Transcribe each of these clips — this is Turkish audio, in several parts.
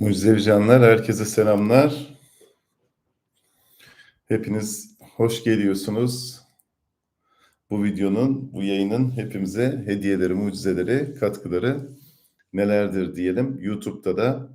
Mucizevi canlar, herkese selamlar. Hepiniz hoş geliyorsunuz. Bu videonun, bu yayının hepimize hediyeleri, mucizeleri, katkıları nelerdir diyelim. YouTube'da da,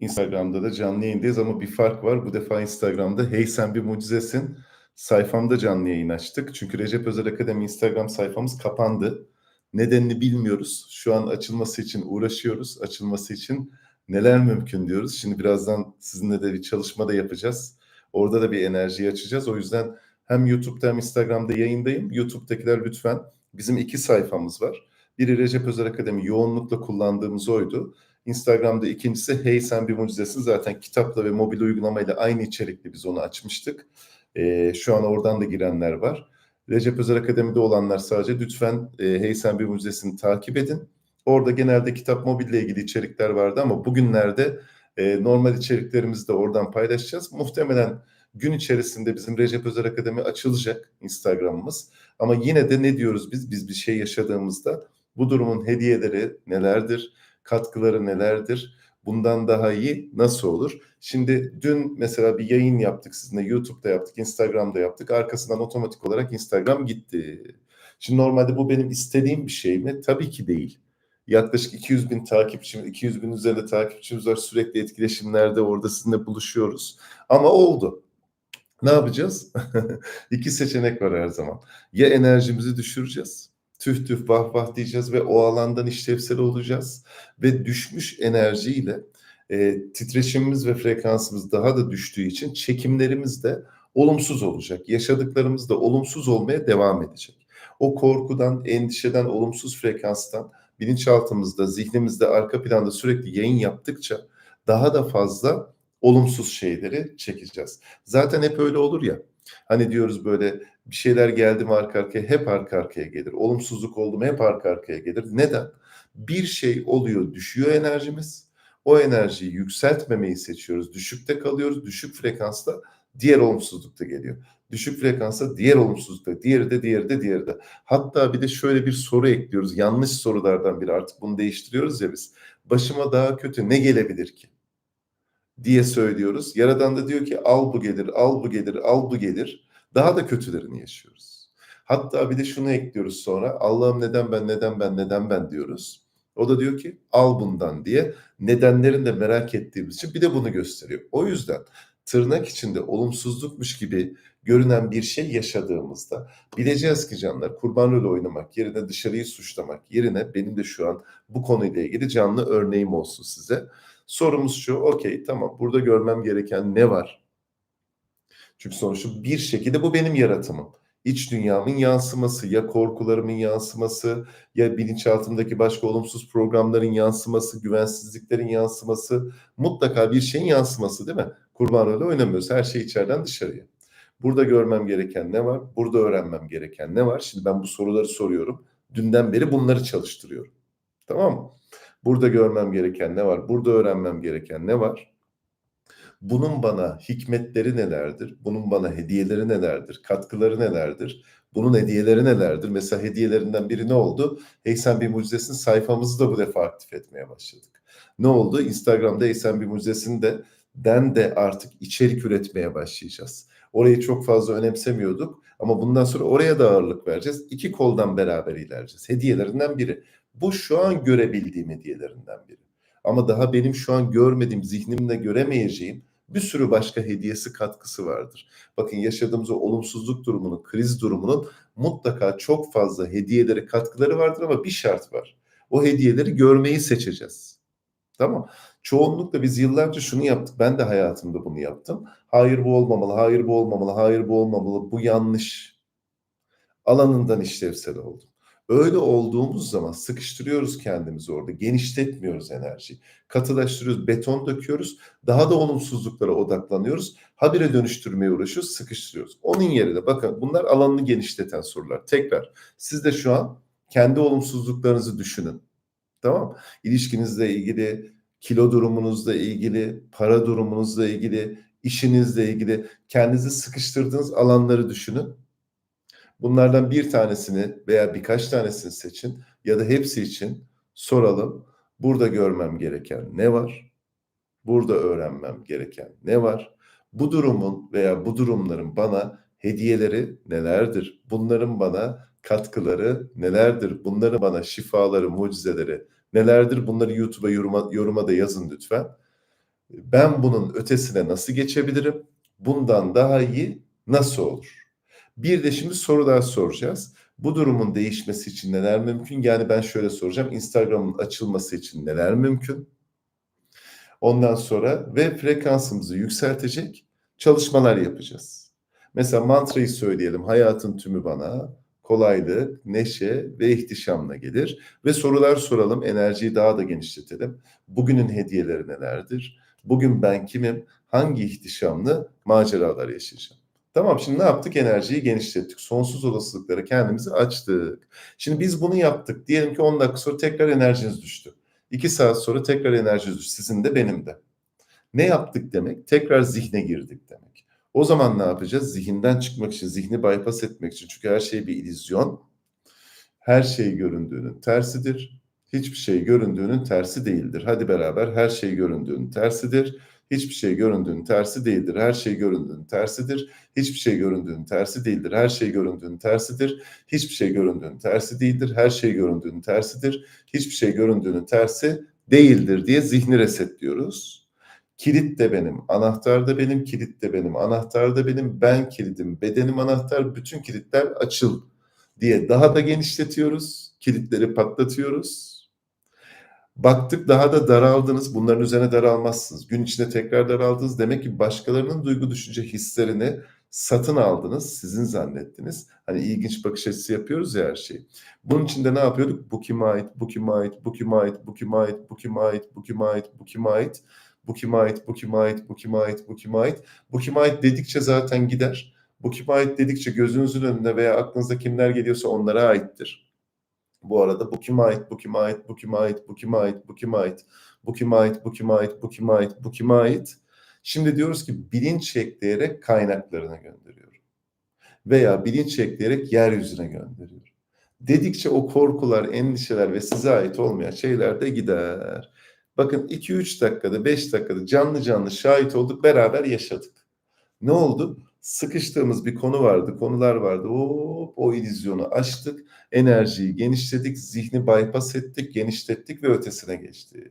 Instagram'da da canlı yayındayız ama bir fark var. Bu defa Instagram'da Hey Sen Bir Mucizesin sayfamda canlı yayın açtık. Çünkü Recep Özel Akademi Instagram sayfamız kapandı. Nedenini bilmiyoruz. Şu an açılması için uğraşıyoruz. Açılması için neler mümkün diyoruz. Şimdi birazdan sizinle de bir çalışma da yapacağız. Orada da bir enerji açacağız. O yüzden hem YouTube'da hem Instagram'da yayındayım. YouTube'dakiler lütfen bizim iki sayfamız var. Biri Recep Özel Akademi yoğunlukla kullandığımız oydu. Instagram'da ikincisi Hey Sen Bir Mucizesin. Zaten kitapla ve mobil uygulamayla aynı içerikli biz onu açmıştık. Ee, şu an oradan da girenler var. Recep Özel Akademi'de olanlar sadece lütfen e, Hey Sen Bir Mucizesi'ni takip edin. Orada genelde kitap mobille ilgili içerikler vardı ama bugünlerde e, normal içeriklerimizi de oradan paylaşacağız. Muhtemelen gün içerisinde bizim Recep Özel Akademi açılacak Instagram'ımız. Ama yine de ne diyoruz biz? Biz bir şey yaşadığımızda bu durumun hediyeleri nelerdir? Katkıları nelerdir? Bundan daha iyi nasıl olur? Şimdi dün mesela bir yayın yaptık sizinle YouTube'da yaptık, Instagram'da yaptık. Arkasından otomatik olarak Instagram gitti. Şimdi normalde bu benim istediğim bir şey mi? Tabii ki değil. Yaklaşık 200 bin takipçimiz, 200 bin üzerinde takipçimiz var. Sürekli etkileşimlerde orada sizinle buluşuyoruz. Ama oldu. Ne yapacağız? İki seçenek var her zaman. Ya enerjimizi düşüreceğiz. Tüh tüh vah vah diyeceğiz ve o alandan işlevsel olacağız. Ve düşmüş enerjiyle e, titreşimimiz ve frekansımız daha da düştüğü için çekimlerimiz de olumsuz olacak. Yaşadıklarımız da olumsuz olmaya devam edecek. O korkudan, endişeden, olumsuz frekanstan bilinçaltımızda, zihnimizde, arka planda sürekli yayın yaptıkça daha da fazla olumsuz şeyleri çekeceğiz. Zaten hep öyle olur ya. Hani diyoruz böyle bir şeyler geldi mi arka arkaya hep arka arkaya gelir. Olumsuzluk oldu mu hep arka arkaya gelir. Neden? Bir şey oluyor, düşüyor enerjimiz. O enerjiyi yükseltmemeyi seçiyoruz. Düşükte kalıyoruz. Düşük frekansta diğer olumsuzluk da geliyor. Düşük frekansa diğer olumsuzluk da, diğeri de, diğeri de, diğeri de. Hatta bir de şöyle bir soru ekliyoruz. Yanlış sorulardan biri artık bunu değiştiriyoruz ya biz. Başıma daha kötü ne gelebilir ki? diye söylüyoruz. Yaradan da diyor ki al bu gelir, al bu gelir, al bu gelir. Daha da kötülerini yaşıyoruz. Hatta bir de şunu ekliyoruz sonra. Allah'ım neden ben, neden ben, neden ben diyoruz. O da diyor ki al bundan diye nedenlerini de merak ettiğimiz için bir de bunu gösteriyor. O yüzden tırnak içinde olumsuzlukmuş gibi görünen bir şey yaşadığımızda bileceğiz ki canlar kurban rolü oynamak yerine dışarıyı suçlamak yerine benim de şu an bu konuyla ilgili canlı örneğim olsun size. Sorumuz şu okey tamam burada görmem gereken ne var? Çünkü sonuçta bir şekilde bu benim yaratımım. İç dünyamın yansıması ya korkularımın yansıması ya bilinçaltımdaki başka olumsuz programların yansıması, güvensizliklerin yansıması mutlaka bir şeyin yansıması değil mi? Kurban rolü oynamıyoruz. Her şey içeriden dışarıya. Burada görmem gereken ne var? Burada öğrenmem gereken ne var? Şimdi ben bu soruları soruyorum. Dünden beri bunları çalıştırıyorum. Tamam mı? Burada görmem gereken ne var? Burada öğrenmem gereken ne var? Bunun bana hikmetleri nelerdir? Bunun bana hediyeleri nelerdir? Katkıları nelerdir? Bunun hediyeleri nelerdir? Mesela hediyelerinden biri ne oldu? Eysen Bir Mucizesin sayfamızı da bu defa aktif etmeye başladık. Ne oldu? Instagram'da Eysen Bir Mucizesi'ni de den de artık içerik üretmeye başlayacağız. Orayı çok fazla önemsemiyorduk ama bundan sonra oraya da ağırlık vereceğiz. İki koldan beraber ilerleyeceğiz. Hediyelerinden biri. Bu şu an görebildiğim hediyelerinden biri. Ama daha benim şu an görmediğim, zihnimle göremeyeceğim bir sürü başka hediyesi katkısı vardır. Bakın yaşadığımız o olumsuzluk durumunun, kriz durumunun mutlaka çok fazla hediyeleri, katkıları vardır ama bir şart var. O hediyeleri görmeyi seçeceğiz. Tamam. Çoğunlukla biz yıllarca şunu yaptık. Ben de hayatımda bunu yaptım. Hayır bu olmamalı, hayır bu olmamalı, hayır bu olmamalı, bu yanlış. Alanından işlevsel oldum. Öyle olduğumuz zaman sıkıştırıyoruz kendimizi orada. Genişletmiyoruz enerjiyi. Katılaştırıyoruz, beton döküyoruz. Daha da olumsuzluklara odaklanıyoruz. Habire dönüştürmeye uğraşıyoruz, sıkıştırıyoruz. Onun yerine bakın bunlar alanını genişleten sorular. Tekrar siz de şu an kendi olumsuzluklarınızı düşünün. Tamam İlişkinizle ilgili, kilo durumunuzla ilgili, para durumunuzla ilgili, işinizle ilgili kendinizi sıkıştırdığınız alanları düşünün Bunlardan bir tanesini veya birkaç tanesini seçin ya da hepsi için soralım. Burada görmem gereken ne var? Burada öğrenmem gereken ne var? Bu durumun veya bu durumların bana hediyeleri nelerdir? Bunların bana katkıları nelerdir? Bunların bana şifaları, mucizeleri nelerdir? Bunları YouTube'a yoruma, yoruma da yazın lütfen. Ben bunun ötesine nasıl geçebilirim? Bundan daha iyi nasıl olur? Bir de şimdi sorular soracağız. Bu durumun değişmesi için neler mümkün? Yani ben şöyle soracağım. Instagram'ın açılması için neler mümkün? Ondan sonra ve frekansımızı yükseltecek çalışmalar yapacağız. Mesela mantrayı söyleyelim. Hayatın tümü bana kolaylık, neşe ve ihtişamla gelir. Ve sorular soralım. Enerjiyi daha da genişletelim. Bugünün hediyeleri nelerdir? Bugün ben kimim? Hangi ihtişamlı maceralar yaşayacağım? Tamam şimdi ne yaptık? Enerjiyi genişlettik. Sonsuz olasılıklara kendimizi açtık. Şimdi biz bunu yaptık. Diyelim ki 10 dakika sonra tekrar enerjiniz düştü. 2 saat sonra tekrar enerjiniz düştü. Sizin de benim de. Ne yaptık demek? Tekrar zihne girdik demek. O zaman ne yapacağız? Zihinden çıkmak için, zihni bypass etmek için. Çünkü her şey bir illüzyon. Her şey göründüğünün tersidir. Hiçbir şey göründüğünün tersi değildir. Hadi beraber her şey göründüğünün tersidir. Hiçbir şey göründüğünün tersi değildir. Her şey göründüğünün tersidir. Hiçbir şey göründüğünün tersi değildir. Her şey göründüğünün tersidir. Hiçbir şey göründüğünün tersi değildir. Her şey göründüğünün tersidir. Hiçbir şey göründüğünün tersi değildir diye zihni resetliyoruz. Kilit de benim, anahtar da benim, kilit de benim, anahtar da benim, ben kilidim, bedenim anahtar, bütün kilitler açıl diye daha da genişletiyoruz. Kilitleri patlatıyoruz. Baktık daha da daraldınız. Bunların üzerine daralmazsınız. Gün içinde tekrar daraldınız. Demek ki başkalarının duygu düşünce hislerini satın aldınız. Sizin zannettiniz. Hani ilginç bakış açısı yapıyoruz ya her şeyi. Bunun için de ne yapıyorduk? Bu kime ait, bu kime ait, bu kime ait, bu kime ait, bu kime ait, bu kime ait, bu kime ait, bu kime ait, bu kime ait, bu kime ait. Bu kime ait dedikçe zaten gider. Bu kime ait dedikçe gözünüzün önünde veya aklınızda kimler geliyorsa onlara aittir. Bu arada bu kime ait, bu kime ait, bu kime ait, bu kime ait, bu kime ait, bu kime ait, bu kime ait, bu kime ait, bu kime ait. Şimdi diyoruz ki bilinç ekleyerek kaynaklarına gönderiyorum. Veya bilinç ekleyerek yeryüzüne gönderiyorum. Dedikçe o korkular, endişeler ve size ait olmayan şeyler de gider. Bakın 2-3 dakikada, 5 dakikada canlı canlı şahit olduk, beraber yaşadık. Ne oldu? Sıkıştığımız bir konu vardı, konular vardı. Hop, o illüzyonu açtık, enerjiyi genişledik, zihni bypass ettik, genişlettik ve ötesine geçtik.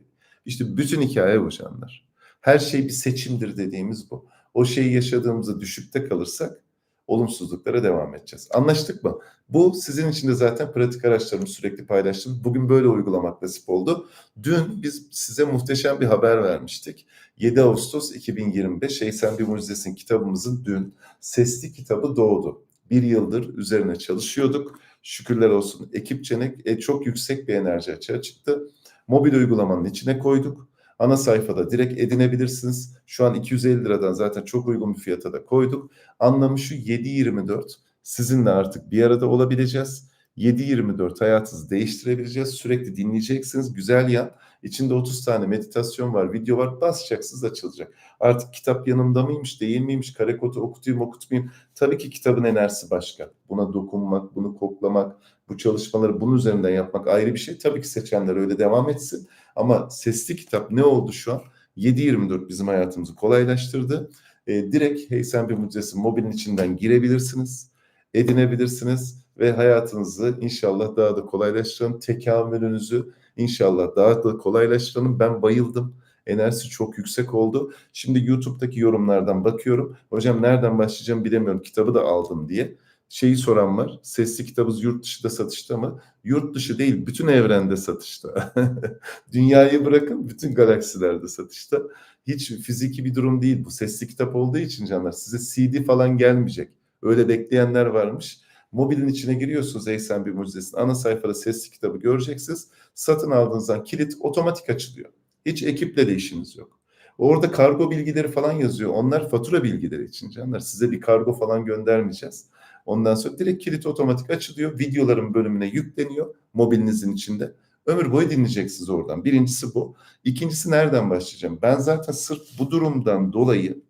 İşte bütün hikaye bu canlar. Her şey bir seçimdir dediğimiz bu. O şeyi yaşadığımızda düşükte kalırsak olumsuzluklara devam edeceğiz. Anlaştık mı? Bu sizin için de zaten pratik araçlarımı sürekli paylaştım. Bugün böyle uygulamak nasip oldu. Dün biz size muhteşem bir haber vermiştik. 7 Ağustos 2025 Şeysen Bir Mucizesin kitabımızın dün sesli kitabı doğdu. Bir yıldır üzerine çalışıyorduk. Şükürler olsun ekipçenek e, çok yüksek bir enerji açığa çıktı. Mobil uygulamanın içine koyduk. Ana sayfada direkt edinebilirsiniz. Şu an 250 liradan zaten çok uygun bir fiyata da koyduk. Anlamı şu 7-24 sizinle artık bir arada olabileceğiz. 7-24 hayatınızı değiştirebileceğiz. Sürekli dinleyeceksiniz. Güzel yan. İçinde 30 tane meditasyon var, video var. Basacaksınız açılacak. Artık kitap yanımda mıymış, değil miymiş, kare kodu okutayım, okutmayayım. Tabii ki kitabın enerjisi başka. Buna dokunmak, bunu koklamak, bu çalışmaları bunun üzerinden yapmak ayrı bir şey. Tabii ki seçenler öyle devam etsin. Ama sesli kitap ne oldu şu an? 7-24 bizim hayatımızı kolaylaştırdı. E, direkt Hey Sen Bir Mucizesi mobilin içinden girebilirsiniz, edinebilirsiniz ve hayatınızı inşallah daha da kolaylaştırın. Tekamülünüzü inşallah daha da kolaylaştırın. Ben bayıldım. Enerjisi çok yüksek oldu. Şimdi YouTube'daki yorumlardan bakıyorum. Hocam nereden başlayacağım bilemiyorum. Kitabı da aldım diye şeyi soran var. Sesli kitabımız yurt dışında satışta mı? Yurt dışı değil, bütün evrende satışta. Dünyayı bırakın, bütün galaksilerde satışta. Hiç fiziki bir durum değil bu. Sesli kitap olduğu için canlar size CD falan gelmeyecek. Öyle bekleyenler varmış. Mobilin içine giriyorsunuz Eysen bir mucizesin. Ana sayfada sesli kitabı göreceksiniz. Satın aldığınızdan kilit otomatik açılıyor. Hiç ekiple de işiniz yok. Orada kargo bilgileri falan yazıyor. Onlar fatura bilgileri için canlar. Size bir kargo falan göndermeyeceğiz. Ondan sonra direkt kilit otomatik açılıyor. Videoların bölümüne yükleniyor mobilinizin içinde. Ömür boyu dinleyeceksiniz oradan. Birincisi bu. İkincisi nereden başlayacağım? Ben zaten sırf bu durumdan dolayı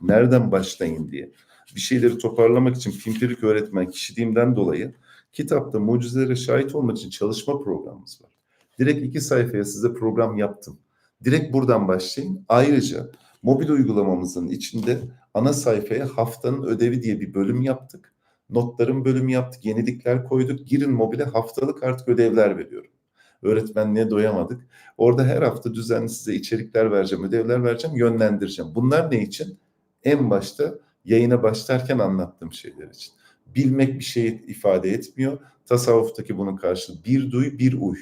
nereden başlayın diye bir şeyleri toparlamak için pimpirik öğretmen kişiliğimden dolayı kitapta mucizelere şahit olmak için çalışma programımız var. Direkt iki sayfaya size program yaptım. Direkt buradan başlayın. Ayrıca mobil uygulamamızın içinde ana sayfaya haftanın ödevi diye bir bölüm yaptık. Notların bölümü yaptık, yenilikler koyduk. Girin mobile haftalık artık ödevler veriyorum. Öğretmenliğe doyamadık. Orada her hafta düzenli size içerikler vereceğim, ödevler vereceğim, yönlendireceğim. Bunlar ne için? En başta yayına başlarken anlattığım şeyler için. Bilmek bir şey ifade etmiyor. Tasavvuftaki bunun karşılığı bir duy, bir uy.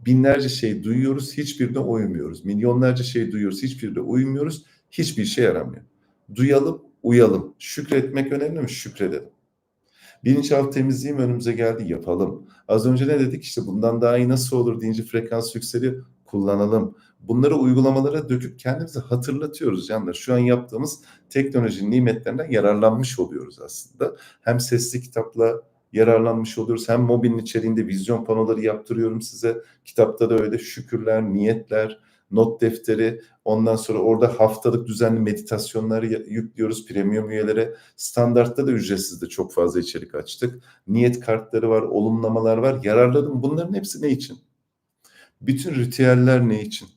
Binlerce şey duyuyoruz, hiçbirine uymuyoruz. Milyonlarca şey duyuyoruz, hiçbirine uymuyoruz. Hiçbir şey yaramıyor. Duyalım, uyalım. Şükretmek önemli mi? Şükredelim. Bilinçaltı temizliği mi önümüze geldi? Yapalım. Az önce ne dedik? İşte bundan daha iyi nasıl olur deyince frekans yükseliyor. Kullanalım. Bunları uygulamalara döküp kendimize hatırlatıyoruz canlar. Şu an yaptığımız teknolojinin nimetlerinden yararlanmış oluyoruz aslında. Hem sesli kitapla yararlanmış oluyoruz. Hem mobilin içeriğinde vizyon panoları yaptırıyorum size. Kitapta da öyle şükürler, niyetler, not defteri. Ondan sonra orada haftalık düzenli meditasyonları yüklüyoruz premium üyelere. Standartta da ücretsiz de çok fazla içerik açtık. Niyet kartları var, olumlamalar var. Yararladım. Bunların hepsi ne için? Bütün ritüeller ne için?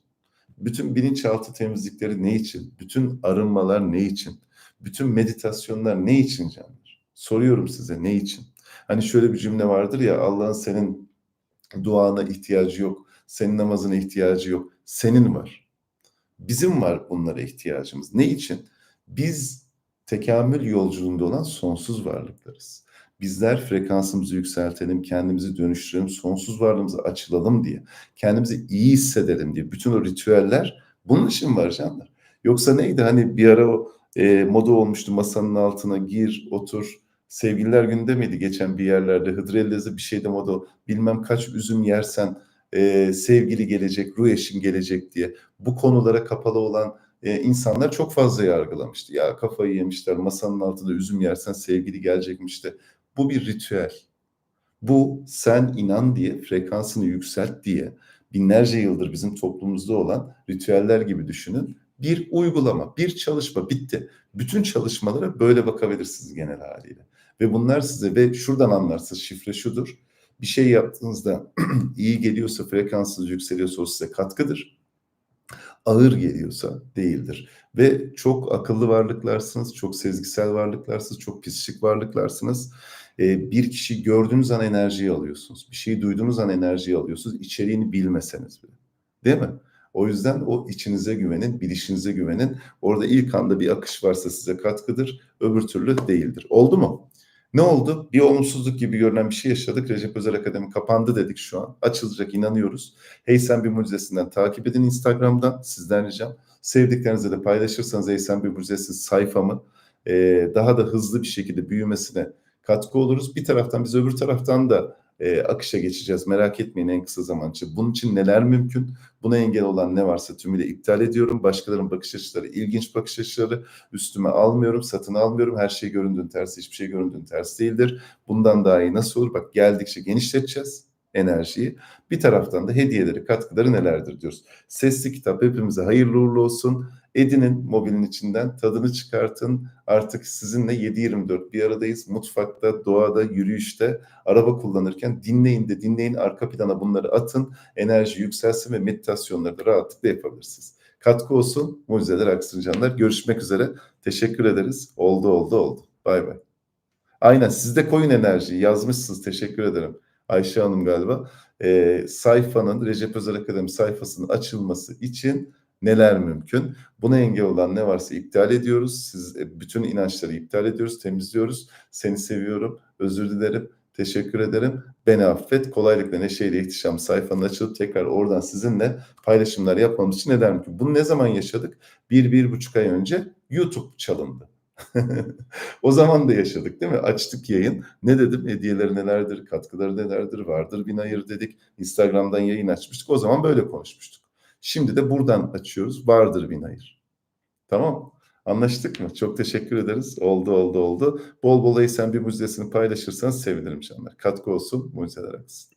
Bütün bilinçaltı temizlikleri ne için? Bütün arınmalar ne için? Bütün meditasyonlar ne için canlar? Soruyorum size ne için? Hani şöyle bir cümle vardır ya Allah'ın senin duana ihtiyacı yok. Senin namazına ihtiyacı yok. Senin var. Bizim var bunlara ihtiyacımız. Ne için? Biz tekamül yolculuğunda olan sonsuz varlıklarız. Bizler frekansımızı yükseltelim, kendimizi dönüştürelim, sonsuz varlığımıza açılalım diye, kendimizi iyi hissedelim diye bütün o ritüeller bunun için var canlar. Yoksa neydi hani bir ara o e, moda olmuştu masanın altına gir, otur, sevgililer günde miydi geçen bir yerlerde Hıdrellez'de bir şeyde moda bilmem kaç üzüm yersen e, sevgili gelecek, ruh eşin gelecek diye bu konulara kapalı olan e, insanlar çok fazla yargılamıştı. Ya kafayı yemişler masanın altında üzüm yersen sevgili gelecekmiş de. Bu bir ritüel. Bu sen inan diye frekansını yükselt diye binlerce yıldır bizim toplumumuzda olan ritüeller gibi düşünün. Bir uygulama, bir çalışma bitti. Bütün çalışmalara böyle bakabilirsiniz genel haliyle. Ve bunlar size ve şuradan anlarsınız şifre şudur. Bir şey yaptığınızda iyi geliyorsa frekansınız yükseliyorsa o size katkıdır. Ağır geliyorsa değildir. Ve çok akıllı varlıklarsınız, çok sezgisel varlıklarsınız, çok psikik varlıklarsınız. Ee, bir kişi gördüğünüz an enerjiyi alıyorsunuz. Bir şeyi duyduğunuz an enerjiyi alıyorsunuz. İçeriğini bilmeseniz bile. Değil mi? O yüzden o içinize güvenin, bilişinize güvenin. Orada ilk anda bir akış varsa size katkıdır, öbür türlü değildir. Oldu mu? Ne oldu? Bir olumsuzluk gibi görünen bir şey yaşadık. Recep Özel Akademi kapandı dedik şu an. Açılacak inanıyoruz. Hey Sen Bir Mucizesi'nden takip edin Instagram'dan. Sizden ricam. Sevdiklerinizle de paylaşırsanız Hey Sen Bir Mucizesi sayfamı e, daha da hızlı bir şekilde büyümesine katkı oluruz. Bir taraftan biz öbür taraftan da e, akışa geçeceğiz. Merak etmeyin en kısa zaman için. Bunun için neler mümkün? Buna engel olan ne varsa tümüyle iptal ediyorum. Başkalarının bakış açıları, ilginç bakış açıları üstüme almıyorum, satın almıyorum. Her şey göründüğün tersi, hiçbir şey göründüğün tersi değildir. Bundan daha iyi nasıl olur? Bak geldikçe genişleteceğiz enerjiyi. Bir taraftan da hediyeleri, katkıları nelerdir diyoruz. Sesli kitap hepimize hayırlı uğurlu olsun. Edinin mobilin içinden tadını çıkartın. Artık sizinle 7-24 bir aradayız. Mutfakta, doğada, yürüyüşte, araba kullanırken dinleyin de dinleyin. Arka plana bunları atın. Enerji yükselsin ve meditasyonları da rahatlıkla yapabilirsiniz. Katkı olsun. Mucizeler aksın canlar. Görüşmek üzere. Teşekkür ederiz. Oldu oldu oldu. Bay bay. Aynen siz de koyun enerjiyi yazmışsınız. Teşekkür ederim. Ayşe Hanım galiba. Ee, sayfanın Recep Özel Akademi sayfasının açılması için neler mümkün? Buna engel olan ne varsa iptal ediyoruz. Siz e, bütün inançları iptal ediyoruz, temizliyoruz. Seni seviyorum, özür dilerim, teşekkür ederim. Beni affet. Kolaylıkla neşeyle ihtişam sayfanın açılıp tekrar oradan sizinle paylaşımlar yapmamız için neler mümkün? Bunu ne zaman yaşadık? Bir, bir buçuk ay önce YouTube çalındı. o zaman da yaşadık değil mi? Açtık yayın. Ne dedim? Hediyeleri nelerdir, katkıları nelerdir, vardır bin hayır dedik. Instagram'dan yayın açmıştık. O zaman böyle konuşmuştuk. Şimdi de buradan açıyoruz. Vardır bin hayır. Tamam. Anlaştık mı? Çok teşekkür ederiz. Oldu oldu oldu. Bol bol sen bir mucizesini paylaşırsanız sevinirim canlar. Katkı olsun, mucizeler aksın.